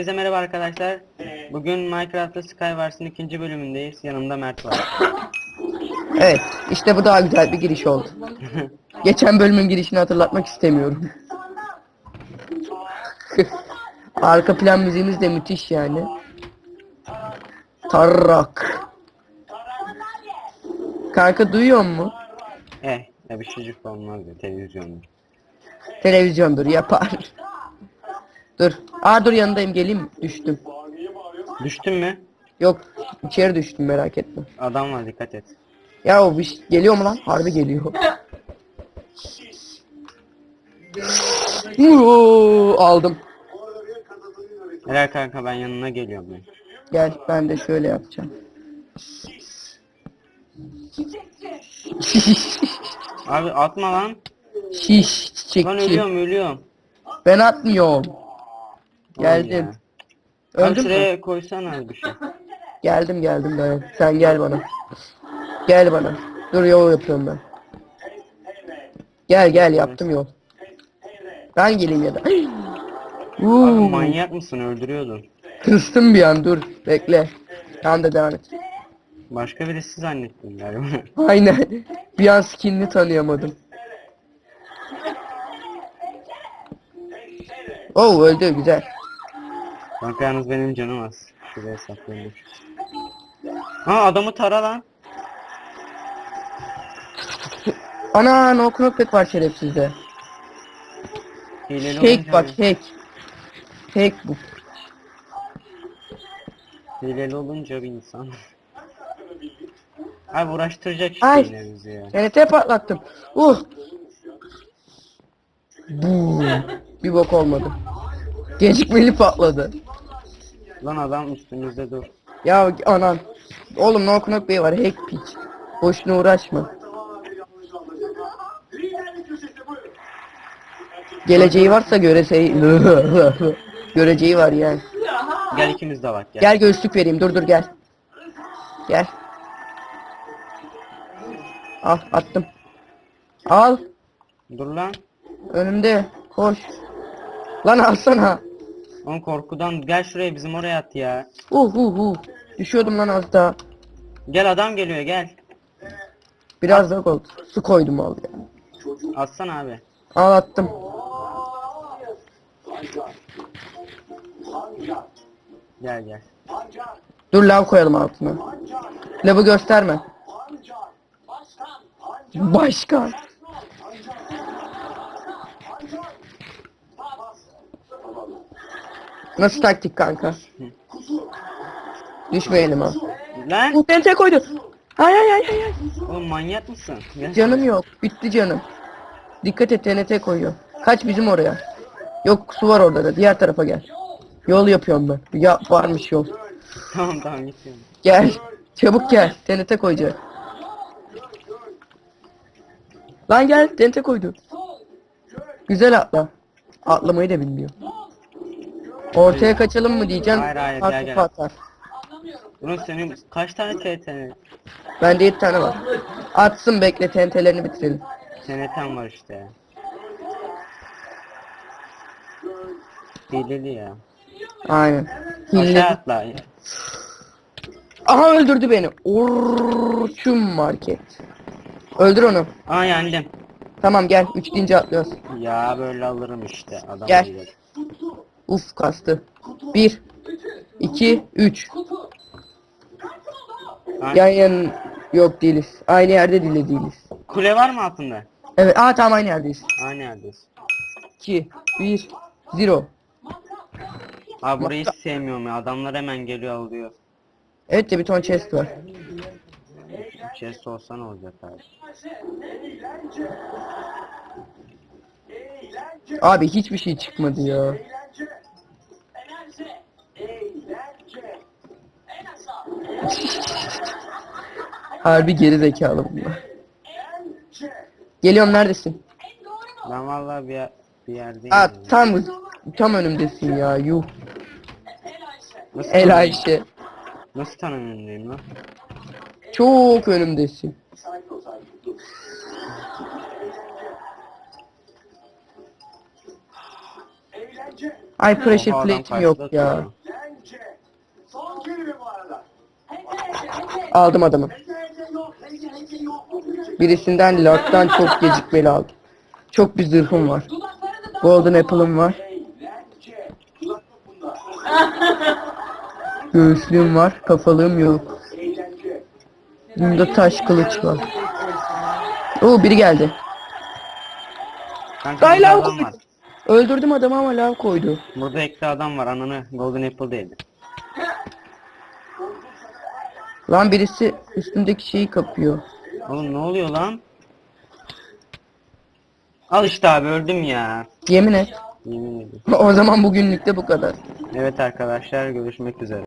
Herkese merhaba arkadaşlar. Bugün Minecraft'ta Skywars'ın ikinci bölümündeyiz. Yanımda Mert var. Evet, işte bu daha güzel bir giriş oldu. Geçen bölümün girişini hatırlatmak istemiyorum. Arka plan müziğimiz de müthiş yani. Tarrak. Kanka duyuyor mu? eh, ya bir çocuk olmaz ya televizyonda. Televizyondur yapar. Dur. Aa dur yanındayım geleyim? Düştüm. Düştün mü? Yok içeri düştüm merak etme. Adam var dikkat et. Ya o bir şey- geliyor mu lan? Harbi geliyor. Oo, aldım. Helal kanka ben yanına geliyorum ben. Gel ben de şöyle yapacağım. Abi atma lan. Şiş Lan çiçekçi. ölüyorum ölüyorum. Ben atmıyorum. Geldim. ya. Abi Öldün mü? şuraya koysana bir şey. Geldim geldim dayan. Sen gel bana. Gel bana. Dur yol yapıyorum ben. Gel gel yaptım yol. Ben geleyim ya da. Abi Uuu. manyak mısın öldürüyordun. Kıstım bir an dur. Bekle. Sen de devam et. Başka birisi zannettim galiba. Aynen. Bir an skinini tanıyamadım. Oo öldü güzel. Kanka yalnız benim canım az. Şuraya saklanmış. Ha adamı tara lan. Ana no knockback var şerefsizde. Hileli Hack olunca- bak hack. Hack bu. Hileli olunca bir insan. Abi uğraştıracak işte Ay. yine bizi ya. TNT patlattım. Uh. Bu. Bir bok olmadı. Gecikmeli patladı. Lan adam üstümüzde dur. Ya anan. Oğlum no knockback var hack piç. Boşuna uğraşma. Geleceği varsa göreceği göreceği var yani. Gel ikimiz de bak gel. Gel göğüslük vereyim. Dur dur gel. Gel. Al attım. Al. Dur lan. Önümde. Koş. Lan alsana. Oğlum korkudan gel şuraya bizim oraya at ya. Uh uh uh. Düşüyordum lan az daha. Gel adam geliyor gel. Biraz daha oldu. Su koydum al ya. Atsana abi. Al attım. Gel gel. Dur lav koyalım altına. Lavı gösterme. Başkan. Nasıl taktik kanka? Düşmeyelim ha. Lan. Beni tek koydu. Hay hay hay hay. hay. Oğlum manyak mısın? Gel. Canım yok. Bitti canım. Dikkat et TNT koyuyor. Kaç bizim oraya. Yok su var orada da. Diğer tarafa gel. Yol yapıyorum ben. Ya varmış yol. tamam tamam gidiyorum. Gel. Çabuk gel. TNT koyacak. Lan gel. TNT koydu. Güzel atla. Atlamayı da bilmiyor. Ortaya kaçalım mı diyeceğim. Hayır, hayır, gel, gel. patlar. Bunun senin kaç tane TNT? Bende 7 tane var. Atsın bekle TNT'lerini bitirelim. TNT'm var işte. Hileli ya. Aynen. Aşağı Hilli. atla. Aha öldürdü beni. Orçun market. Öldür onu. Aa yendim. Tamam gel. Üç deyince atlıyoruz. Ya böyle alırım işte. Adam Gel. değil. Uf kastı. Bir. iki, Üç. Ha, Yan yan yok değiliz. Aynı yerde dile değiliz. Kule var mı altında? Evet. Aa tamam aynı yerdeyiz. Aynı neredeyiz? 2 1 0. Abi burayı hiç sevmiyorum ya. Adamlar hemen geliyor alıyor. Evet de bir ton chest var. Chest olsa ne olacak abi? Abi hiçbir şey çıkmadı ya. Harbi geri zekalı bunlar. Geliyorum neredesin? Ben vallahi bir, yer- bir yerdeyim. Aa ya. tam tam önümdesin ya yuh. Nasıl El tanım- Ayşe. Nasıl tam önündeyim lan? Çok önümdesin. Ay pressure plate'im yok ya. Aldım adamı. Birisinden Lord'dan çok gecikmeli aldım. Çok bir zırhım var. Golden Apple'ım var. Göğüslüğüm var. Kafalığım yok. Bunda taş kılıç var. Oo biri geldi. Kanka Ay, burada Öldürdüm adamı ama lav koydu. Burada ekli adam var ananı Golden Apple değildi. Lan birisi üstümdeki şeyi kapıyor. Oğlum ne oluyor lan? Al işte abi öldüm ya. Yemin et. Yemin ediyorum. O zaman bugünlük de bu kadar. Evet arkadaşlar görüşmek üzere.